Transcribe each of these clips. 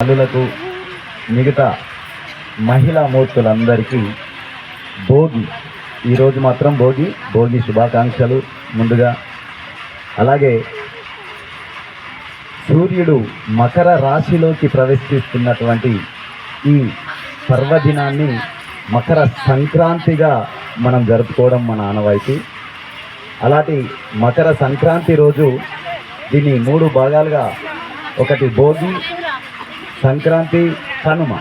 తల్లులకు మిగతా మహిళా మూర్తులందరికీ భోగి. ఈరోజు మాత్రం భోగి భోగి శుభాకాంక్షలు ముందుగా. అలాగే సూర్యుడు మకర రాశిలోకి ప్రవేశిస్తున్నటువంటి ఈ పర్వదినాన్ని మకర సంక్రాంతిగా మనం జరుపుకోవడం మన ఆనవాయితీ. అలాంటి మకర సంక్రాంతి రోజు దీన్ని మూడు భాగాలుగా ఒకటి భోగి సంక్రాంతి కనుమ.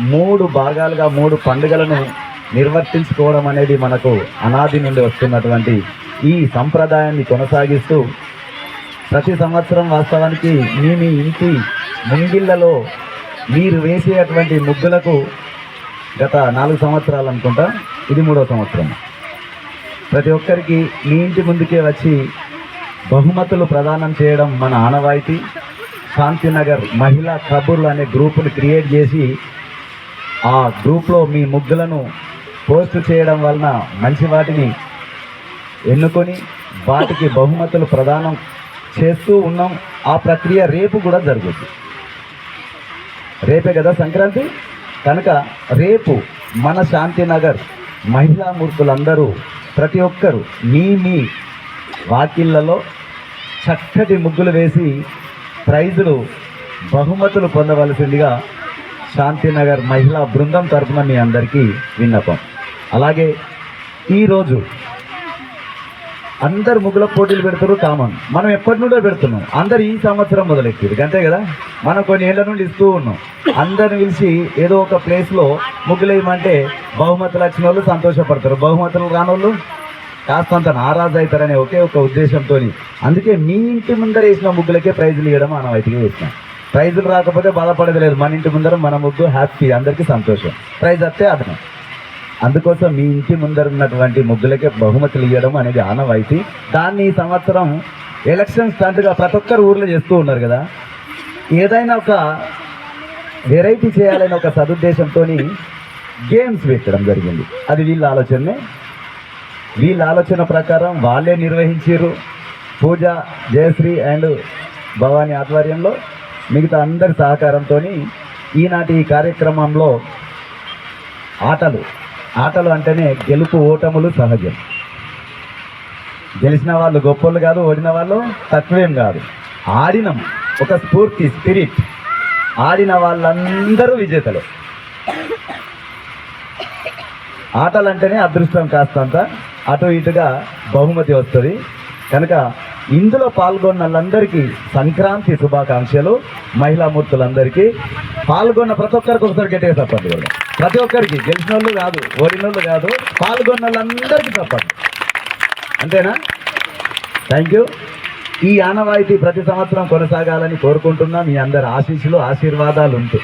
మూడు భాగాలుగా మూడు పండుగలను నిర్వర్తించుకోవడం అనేది మనకు అనాది నుండి వస్తున్నటువంటి ఈ సంప్రదాయాన్ని కొనసాగిస్తూ ప్రతి సంవత్సరం వాస్తవానికి మీ మీ ఇంటి ముంగిళ్ళలో మీరు వేసేటువంటి ముగ్గులకు గత నాలుగు సంవత్సరాలు అనుకుంటా ఇది మూడో సంవత్సరం. ప్రతి ఒక్కరికి మీ ఇంటి ముందుకే వచ్చి బహుమతులు ప్రదానం చేయడం మన ఆనవాయితీ. శాంతినగర్ మహిళా కబుర్లు అనే గ్రూపుని క్రియేట్ చేసి ఆ గ్రూప్లో మీ ముగ్గులను పోస్ట్ చేయడం వలన మంచి వాటిని ఎన్నుకొని వాటికి బహుమతులు ప్రదానం చేస్తూ ఉన్నాం. ఆ ప్రక్రియ రేపు కూడా జరుగుతుంది రేపే కదా సంక్రాంతి? కనుక రేపు మన శాంతినగర్ మహిళా మూర్తులందరూ ప్రతి ఒక్కరు మీ మీ వాకిళ్ళలో చక్కటి ముగ్గులు వేసి ప్రైజులు బహుమతులు పొందవలసిందిగా శాంతినగర్ మహిళా బృందం తరఫున మీ అందరికీ విన్నపం. అలాగే ఈరోజు అందరు ముగ్గుల పోటీలు పెడతారు కామన్ మనం ఎప్పటి నుండో పెడుతున్నాం. అందరు ఈ సంవత్సరం మొదలెట్టారు అంతే కదా? మనం కొన్ని ఏళ్ళ నుండి ఇస్తూ ఉన్నాం. అందరిని పిలిచి ఏదో ఒక ప్లేస్లో ముగ్గులు వేయమంటే బహుమతులు వచ్చిన వాళ్ళు సంతోషపడతారు. బహుమతులు రాని వాళ్ళు కాస్తంత నారాజు అవుతారనే ఒకే ఒక ఉద్దేశంతో అందుకే మీ ఇంటి ముందర వేసిన ముగ్గులకే ప్రైజులు ఇవ్వడం ఆనవాయితీగా వేసినాం ప్రైజులు రాకపోతే బాధపడేది లేదు. మన ఇంటి ముందర మన ముగ్గు హ్యాపీ. అందరికీ సంతోషం. ప్రైజ్ వస్తే అదనం. అందుకోసం మీ ఇంటి ముందర ఉన్నటువంటి ముగ్గులకే బహుమతులు ఇవ్వడం అనేది ఆనవాయితీ. దాన్ని ఈ సంవత్సరం ఎలక్షన్ స్టంట్గా ప్రతి ఒక్కరు ఊర్లో చేస్తూ ఉన్నారు కదా. ఏదైనా ఒక వెరైటీ చేయాలని ఒక సదుద్దేశంతో గేమ్స్ పెట్టడం జరిగింది. అది వీళ్ళ ఆలోచనే వీళ్ళ ఆలోచన ప్రకారం వాళ్ళే నిర్వహించారు పూజ జయశ్రీ అండ్ భవానీ ఆధ్వర్యంలో మిగతా అందరి సహకారంతో ఈనాటి ఈ కార్యక్రమంలో ఆటలు ఆటలు అంటేనే గెలుపు ఓటములు సహజం. గెలిచిన వాళ్ళు గొప్పలు కాదు ఓడిన వాళ్ళు తక్కువేం కాదు. ఆడినం ఒక స్ఫూర్తి స్పిరిట్. ఆడిన వాళ్ళందరూ విజేతలు. ఆటలు అంటేనే అదృష్టం కాస్తంత. అటు ఇటుగా బహుమతి వస్తుంది. కనుక ఇందులో పాల్గొన్న వాళ్ళందరికీ సంక్రాంతి శుభాకాంక్షలు. మహిళా మూర్తులందరికీ. పాల్గొన్న ప్రతి ఒక్కరికి ఒకసారి గట్టిగా చెప్పండి కూడా ప్రతి ఒక్కరికి గెలిచిన వాళ్ళు కాదు ఓడిన వాళ్ళు కాదు పాల్గొన్న వాళ్ళందరికీ చెప్పండి అంతేనా? థ్యాంక్ యూ ఈ ఆనవాయితీ ప్రతి సంవత్సరం కొనసాగాలని కోరుకుంటున్నా. మీ అందరి ఆశీస్సులు ఆశీర్వాదాలు ఉంటూ.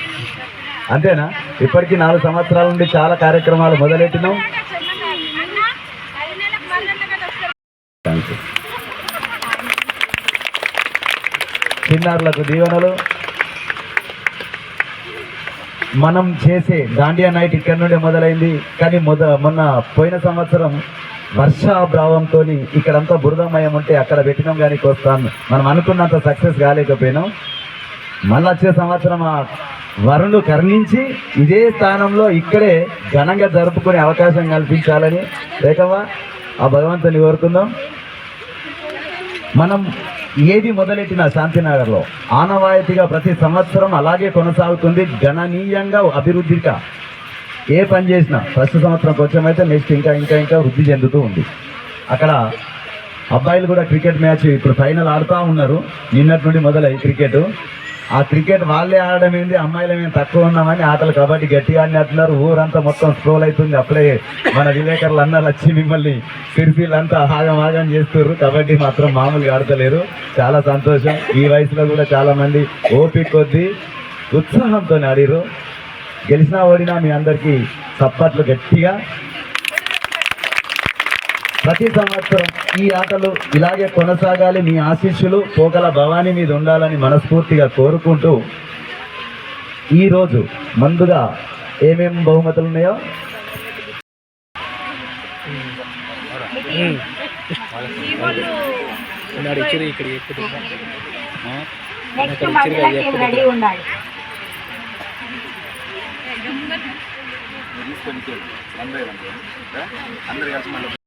అంతేనా? ఇప్పటికీ నాలుగు సంవత్సరాల నుండి చాలా కార్యక్రమాలు మొదలెట్టినాం. థ్యాంక్ యూ చిన్నారులకు దీవెనలు. మనం చేసే దాండియా నైట్ ఇక్కడ నుండే మొదలైంది. కానీ మొద మొన్న పోయిన సంవత్సరం వర్షాభావంతో ఇక్కడంతా బురదమయం ఉంటే అక్కడ పెట్టినాం కానీ కోస్తాం. మనం అనుకున్నంత సక్సెస్ కాలేకపోయినాం. మళ్ళీ వచ్చే సంవత్సరం ఆ వరుణ్ కరుణించి ఇదే స్థానంలో ఇక్కడే ఘనంగా జరుపుకునే అవకాశం కల్పించాలని లేకవా ఆ భగవంతుని కోరుకుందాం. మనం ఏది మొదలెట్టిన శాంతినగర్లో ఆనవాయితీగా ప్రతి సంవత్సరం అలాగే కొనసాగుతుంది. గణనీయంగా అభివృద్ధిగా ఏ పని చేసినా ఫస్ట్ సంవత్సరం కొంచెం అయితే నెక్స్ట్ ఇంకా ఇంకా ఇంకా వృద్ధి చెందుతూ ఉంది. అక్కడ అబ్బాయిలు కూడా క్రికెట్ మ్యాచ్ ఇప్పుడు ఫైనల్ ఆడుతూ ఉన్నారు. నిన్నటి నుండి మొదలై క్రికెట్. ఆ క్రికెట్ వాళ్ళే ఆడడం ఏంది? అమ్మాయిలు మేము తక్కువ ఉన్నామని ఆటలు కబడ్డీ గట్టిగా ఆడినట్టున్నారు. ఊరంతా మొత్తం స్ట్రోల్ అవుతుంది అప్పుడే మన విలేకరులు అందరు వచ్చి మిమ్మల్ని సిరిసీలంతా ఆగం ఆగం చేస్తున్నారు కబడ్డీ మాత్రం మామూలుగా ఆడతలేరు. చాలా సంతోషం. ఈ వయసులో కూడా చాలామంది ఓపిక కొద్దీ ఉత్సాహంతో ఆడిరు గెలిచినా ఓడినా మీ అందరికీ చప్పట్లు గట్టిగా ప్రతి సంవత్సరం ఈ ఆటలు ఇలాగే కొనసాగాలి మీ ఆశీస్సులు పోగల భవానీ మీద ఉండాలని మనస్ఫూర్తిగా కోరుకుంటూ ఈరోజు ముందుగా ఏమేం బహుమతులు ఉన్నాయో అందరు కలిసి మళ్ళీ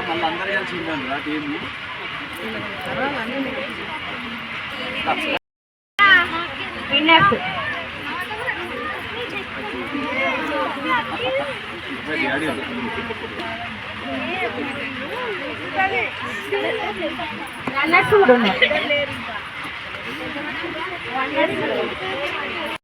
మళ్ళీ అందరు కలిసి ఉండండి ఆ టీం విన్నర్స్ రన్నర్స్ కూడా ఉన్నారు రన్నర్స్